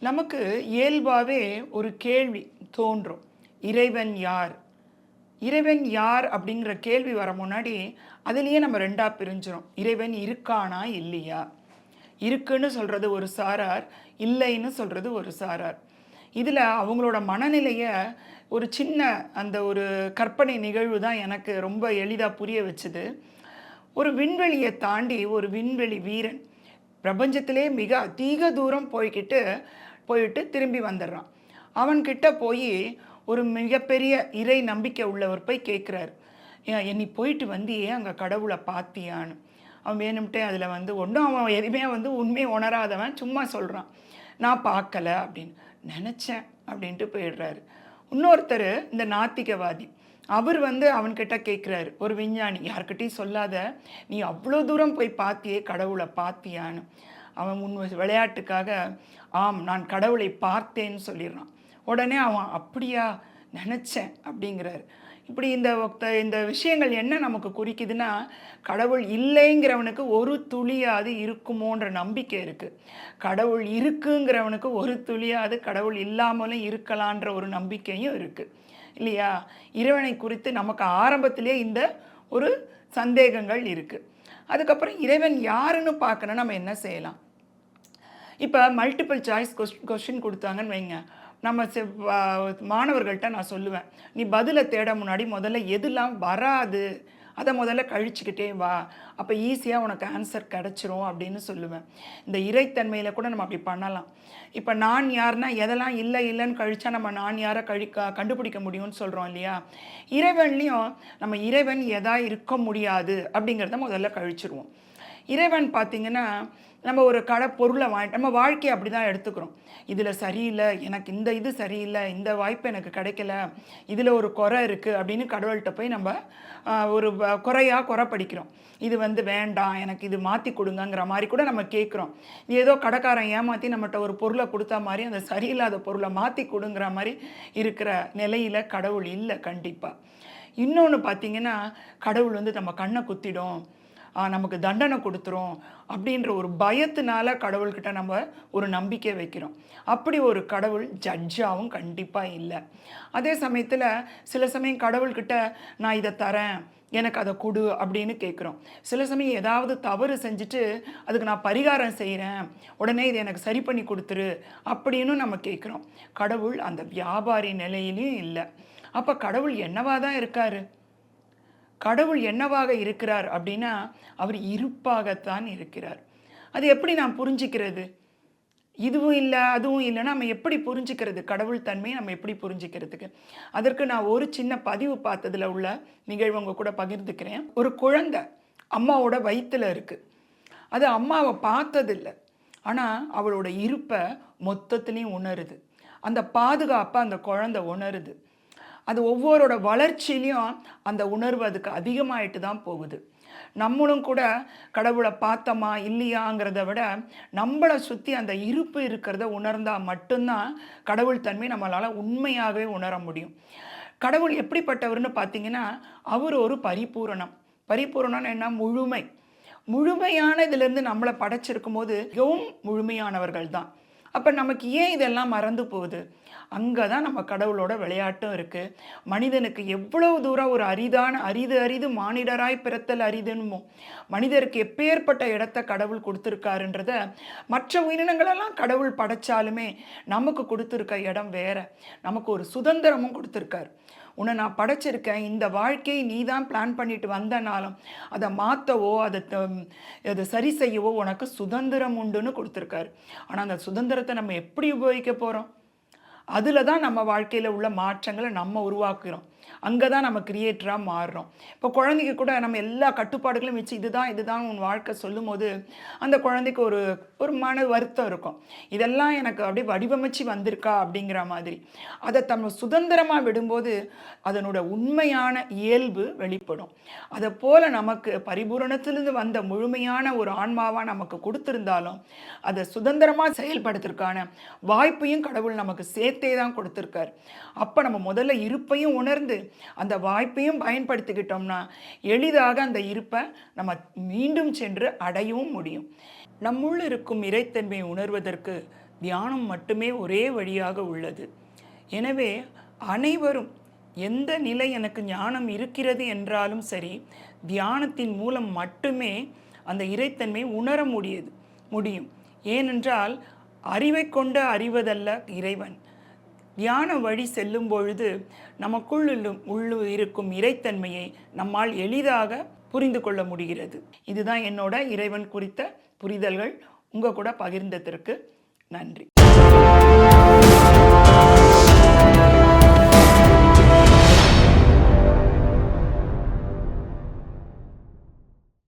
நமக்கு இயல்பாகவே ஒரு கேள்வி தோன்றும். இறைவன் யார்? இறைவன் யார் அப்படிங்கிற கேள்வி வர முன்னாடி அதுலேயே நம்ம ரெண்டாக பிரிஞ்சிடும் இறைவன் இருக்கானா இல்லையா? இருக்குன்னு சொல்கிறது ஒரு சாரார் இல்லைன்னு சொல்கிறது ஒரு சாரார். இதில் அவங்களோட மனநிலையை ஒரு சின்ன அந்த ஒரு கற்பனை நிகழ்வு தான் எனக்கு ரொம்ப எளிதாக புரிய வச்சுது. ஒரு விண்வெளியை தாண்டி ஒரு விண்வெளி வீரன் பிரபஞ்சத்திலே மிக அதிக தூரம் போய்கிட்டு போயிட்டு திரும்பி வந்துடுறான். அவன்கிட்ட போய் ஒரு மிகப்பெரிய இறை நம்பிக்கை உள்ளவர் போய் கேட்குறாரு. என்னை போயிட்டு வந்தியே அங்கே கடவுளை பார்த்தியான்னு அவன் வேணும்ட்டே அதில் வந்து ஒன்றும் அவன் எதுவுமே வந்து உண்மையை உணராதவன் சும்மா சொல்கிறான் நான் பார்க்கல அப்படின்னு. நினச்சேன் அப்படின்ட்டு போயிடுறாரு. இன்னொருத்தர் இந்த நாத்திகவாதி. அவர் வந்து அவன்கிட்ட கேட்குறாரு ஒரு விஞ்ஞானி யார்கிட்டையும் சொல்லாத நீ அவ்வளோ தூரம் போய் பார்த்தியே கடவுளை பார்த்தியான்னு அவன் முன் விளையாட்டுக்காக ஆம் நான் கடவுளை பார்த்தேன்னு சொல்லிடுறான். உடனே அவன் அப்படியா நினச்சேன் அப்படிங்கிறாரு. இப்படி இந்த ஒத்த- இந்த விஷயங்கள் என்ன நமக்கு குறிக்குதுன்னா கடவுள் இல்லைங்கிறவனுக்கு ஒரு துளியாவது இருக்குமோன்ற நம்பிக்கை இருக்குது கடவுள் இருக்குங்கிறவனுக்கு ஒரு துளியாவது கடவுள் இல்லாமலும் இருக்கலான்ற ஒரு நம்பிக்கையும் இருக்குது இல்லையா? இறைவனை குறித்து நமக்கு ஆரம்பத்திலே இந்த ஒரு சந்தேகங்கள் இருக்குது அதுக்கப்புறம் இறைவன் யாருன்னு பார்க்கணும் நம்ம என்ன செய்யலாம்? இப்போ மல்டிபிள் சாய்ஸ் கொஸ்டின் கொடுத்தாங்கன்னு வைங்க. நம்ம செ மாணவர்கள்ட்ட நான் சொல்லுவேன். நீ பதிலை தேட முன்னாடி முதல்ல எதெல்லாம் வராது? அதை முதல்ல கழிச்சுக்கிட்டே வா. அப்போ ஈஸியாக உனக்கு ஆன்சர் கிடச்சிரும் அப்படின்னு சொல்லுவேன். இந்த இறைத்தன்மையில் கூட நம்ம அப்படி பண்ணலாம். இப்போ நான் யாருன்னா எதெல்லாம் இல்லை இல்லைன்னு கழிச்சா நம்ம நான் யாரை கழி கண்டுபிடிக்க முடியும்னு சொல்கிறோம் இல்லையா? இறைவன்லேயும் நம்ம இறைவன் எதா இருக்க முடியாது அப்படிங்கிறத முதல்ல கழிச்சிருவோம். இறைவன் பார்த்திங்கன்னா நம்ம ஒரு கடை பொருளை வாங்கி நம்ம வாழ்க்கையை அப்படி தான் எடுத்துக்கிறோம். இதில் சரியில்லை எனக்கு இந்த இது சரியில்லை இந்த வாய்ப்பு எனக்கு கிடைக்கல இதில் ஒரு குறை இருக்குது அப்படின்னு கடவுள்கிட்ட போய் நம்ம ஒரு வ- குறை படிக்கிறோம். இது வந்து வேண்டாம் எனக்கு இது மாற்றி கொடுங்கங்கிற மாதிரி கூட நம்ம கேட்குறோம் ஏதோ கடைக்காரன் ஏமாற்றி நம்மகிட்ட ஒரு பொருளை கொடுத்தா மாதிரி அந்த சரியில்லாத பொருளை மாற்றி கொடுங்கிற மாதிரி இருக்கிற நிலையில் கடவுள் இல்லை கண்டிப்பாக இன்னொன்று பார்த்தீங்கன்னா கடவுள் வந்து நம்ம கண்ணை குத்திடும். நமக்கு தண்டனை கொடுத்துரும் அப்படின்ற ஒரு பயத்தினால கடவுள்கிட்ட நம்ம ஒரு நம்பிக்கை வைக்கிறோம். அப்படி ஒரு கடவுள் ஜட்ஜாகவும் கண்டிப்பாக இல்லை. அதே சமயத்தில் சில சமயம் கடவுள்கிட்ட நான் இதை தரேன் எனக்கு அதை கொடு அப்படின்னு கேட்குறோம் சில சமயம் ஏதாவது தவறு செஞ்சுட்டு அதுக்கு நான் பரிகாரம் செய்கிறேன் உடனே இதை எனக்கு சரி பண்ணி கொடுத்துரு அப்படின்னு நம்ம கேட்குறோம் கடவுள் அந்த வியாபாரி நிலையிலையும் இல்லை. அப்போ கடவுள் என்னவா தான் இருக்காரு? கடவுள் என்னவாக இருக்கிறார் அப்படின்னா அவர் இருப்பாகத்தான் இருக்கிறார். அது எப்படி நான் புரிஞ்சுக்கிறது? இதுவும் இல்லை அதுவும் இல்லைன்னா நம்ம எப்படி புரிஞ்சுக்கிறது? கடவுள் தன்மையை நம்ம எப்படி புரிஞ்சுக்கிறதுக்கு? அதற்கு நான் ஒரு சின்ன பதிவு பார்த்ததில் உள்ள நிகழ்வு உங்க கூட பகிர்ந்துக்கிறேன். ஒரு குழந்தை அம்மாவோட வயிற்றில் இருக்குது அது அம்மாவை பார்த்ததில்லை. ஆனால் அவளோட இருப்பை மொத்தத்துலேயும் உணருது. அந்த பாதுகாப்பை அந்த குழந்தை உணருது. அது ஒவ்வொருட வளர்ச்சியிலையும் அந்த உணர்வு அதுக்கு அதிகமாயிட்டு தான் போகுது. நம்மளும் கூட கடவுளை பார்த்தோமா இல்லையாங்கிறத விட நம்மளை சுற்றி அந்த இருப்பு இருக்கிறத உணர்ந்தால் மட்டும்தான் கடவுள் தன்மை நம்மளால் உண்மையாகவே உணர முடியும். கடவுள் எப்படிப்பட்டவர்னு பார்த்தீங்கன்னா அவர் ஒரு பரிபூரணம். பரிபூரணம்னு என்ன? முழுமை. முழுமையான இதிலிருந்து நம்மளை படைச்சிருக்கும் போது மிகவும் முழுமையானவர்கள் தான் அப்போ நமக்கு ஏன் இதெல்லாம் மறந்து போகுது? அங்கே தான் நம்ம கடவுளோட விளையாட்டும் இருக்குது மனிதனுக்கு எவ்வளவு தூரம் ஒரு அரிதான அரிது அரிது மானிடராய் பிறத்தல் அரிதுன்மோ மனிதருக்கு எப்பேற்பட்ட இடத்த கடவுள் கொடுத்துருக்காருன்றத மற்ற உயிரினங்களெல்லாம் கடவுள் படைச்சாலுமே நமக்கு கொடுத்துருக்க இடம் வேற. நமக்கு ஒரு சுதந்திரமும் கொடுத்துருக்காரு. உன்னை நான் படைச்சிருக்கேன். இந்த வாழ்க்கையை நீ தான் பிளான் பண்ணிட்டு வந்தனாலும் அதை மாற்றவோ அதை த- அதை சரி செய்யவோ உனக்கு சுதந்திரம் உண்டுன்னு கொடுத்துருக்காரு. ஆனால் அந்த சுதந்திரத்தை நம்ம எப்படி உபயோகிக்க போகிறோம் அதில் தான் நம்ம வாழ்க்கையில் உள்ள மாற்றங்களை நம்ம உருவாக்குகிறோம் அங்கே தான் நம்ம கிரியேட்டராக மாறுறோம். இப்போ குழந்தைக்கு கூட நம்ம எல்லா கட்டுப்பாடுகளும் வச்சு இதுதான் இதுதான் உன் வாழ்க்கை சொல்லும்போது அந்த குழந்தைக்கு ஒரு ஒரு மன வருத்தம் இருக்கும். இதெல்லாம் எனக்கு அப்படியே வடிவமைச்சு வந்திருக்கா அப்படிங்கிற மாதிரி. அதை நம்ம சுதந்திரமாக விடும்போது அதனோட உண்மையான இயல்பு வெளிப்படும். அதை போல் நமக்கு பரிபூரணத்திலிருந்து வந்த முழுமையான ஒரு ஆன்மாவாக நமக்கு கொடுத்துருந்தாலும் அதை சுதந்திரமாக செயல்படுத்துறதுக்கான வாய்ப்பையும் கடவுள் நமக்கு சேர்த்தே தான் கொடுத்துருக்காரு. அப்போ நம்ம முதல்ல இருப்பையும் உணர்ந்து இருந்து அந்த வாய்ப்பையும் பயன்படுத்திக்கிட்டோம்னா எளிதாக அந்த இருப்பை நம்ம மீண்டும் சென்று அடையவும் முடியும். நம்முள் இருக்கும் இறைத்தன்மையை உணர்வதற்கு தியானம் மட்டுமே ஒரே வழியாக உள்ளது. எனவே அனைவரும் எந்த நிலை எனக்கு ஞானம் இருக்கிறது என்றாலும் சரி தியானத்தின் மூலம் மட்டுமே அந்த இறைத்தன்மை உணர முடியுது முடியும். ஏனென்றால் அறிவை கொண்டு அறிவதல்ல இறைவன். தியான வழி செல்லும் பொழுது நமக்குள்ளும் உள்ளு இருக்கும் இறைத்தன்மையை நம்மால் எளிதாக புரிந்து கொள்ள முடிகிறது. இதுதான் என்னோட இறைவன் குறித்த புரிதல்கள். உங்கள் கூட பகிர்ந்ததற்கு நன்றி.